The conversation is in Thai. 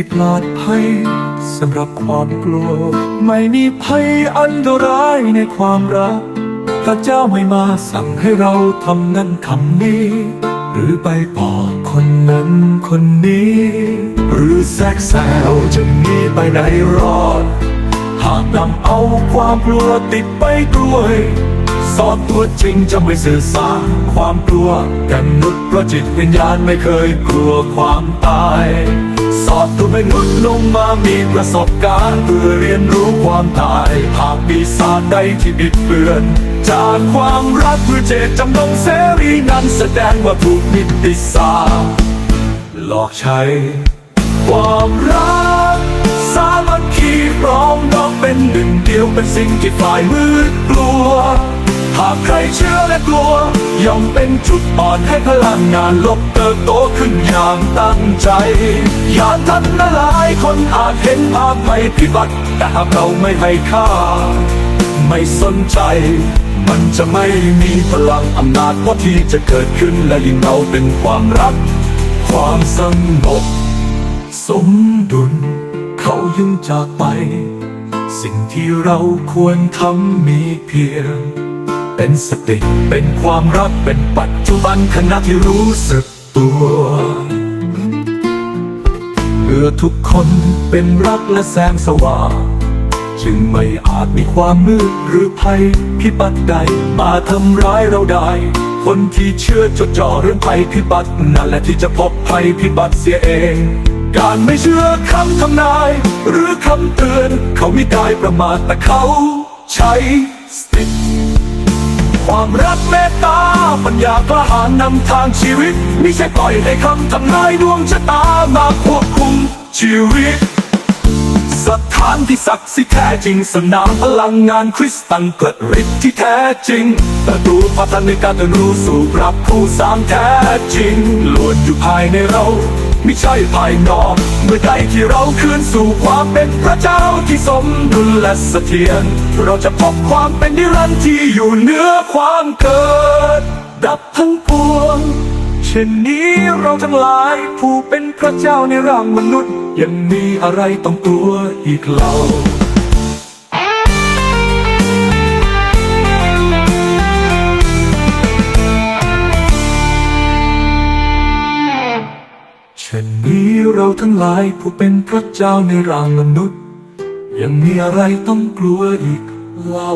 ที่ปลอดภัยสำหรับความกลัว ไม่มีภัยอันตรายในความรักพระเจ้าไม่มาสั่งให้เราทำนั่นทำนี้ หรือไปบอกคนนั้นคนนี้ หรือแทรกแซวจะหนีไปไหนรอด หากนำเอาความกลัวติดไปด้วย สอนตัวจริงจะไม่สื่อสารความกลัวกันนุษย์เพราะจิตวิญญาณไม่เคยกลัวความตาย สอนตัวมนุษย์ลงมามีประสบการณ์เพื่อเรียนรู้ความตายหากมีศาสตร์ใดที่บิดเบือน จากความรักหรือเจตจำนงเสรีนั้นแสดงว่าถูกนิติศาสตร์หลอกใช้ ความรักสามัคคีพร้อมน้องเป็นหนึ่งเดียวเป็นสิ่งที่ฝ่ายมืดกลัว หากใครเชื่อและกลัวย่อมเป็นจุดอ่อนให้พลังงานลบเติบโตขึ้นอย่างตั้งใจ อย่าทันละลายคนอาจเห็นภาพไม่พิบัติแต่หากเราไม่ให้ค่า ไม่สนใจ มันจะไม่มีพลังอำนาจเพราที่จะเกิดขึ้นและยิ่งเราเป็นความรัก ความสงบสมดุล เขายังจากไป สิ่งที่เราควรทำมีเพียง เป็นสติ เป็นความรักเป็นปัจจุบันขณะที่รู้สึกตัวเมื่อทุกคนเป็นรักและแสงสว่างจึงไม่อาจมีความมืดหรือภัยพิบัติใด มาทำร้ายเราได้ คนที่เชื่อจดจ่อเรื่องภัยพิบัตินั่นแหละที่จะพบภัยพิบัติเสียเอง การไม่เชื่อคำทำนาย หรือคำเตือน เขาไม่ได้ประมาทแต่เขา ใช้สติ ความรักเมตตา ปัญญากล้าหาญนำทางชีวิตไม่ใช่ปล่อยให้คำทำนายดวงชะตามาควบคุมชีวิต สถานที่ศักดิ์สิทธิ์แท้จริง สนามพลังงานคริสตันเกิดฤทธิ์ที่แท้จริงประตูพัฒนาการเรียนรู้สู่พระผู้สร้างแท้จริงลวนอยู่ภายในเรา ไม่ใช่ภายนอก เมื่อใดที่เราคืนสู่ความเป็นพระเจ้าที่สมดุลและเสถียรเราจะพบความเป็นนิรันดร์ที่อยู่เหนือความเกิด ดับทั้งปวงเช่นนี้เราทั้งหลายผู้เป็นพระเจ้าในร่างมนุษย์ ยังมีอะไรต้องกลัวอีกเล่า นี้เราทั้งหลายผู้เป็นพระเจ้าในร่างมนุษย์ ยังมีอะไรต้องกลัวอีกเล่า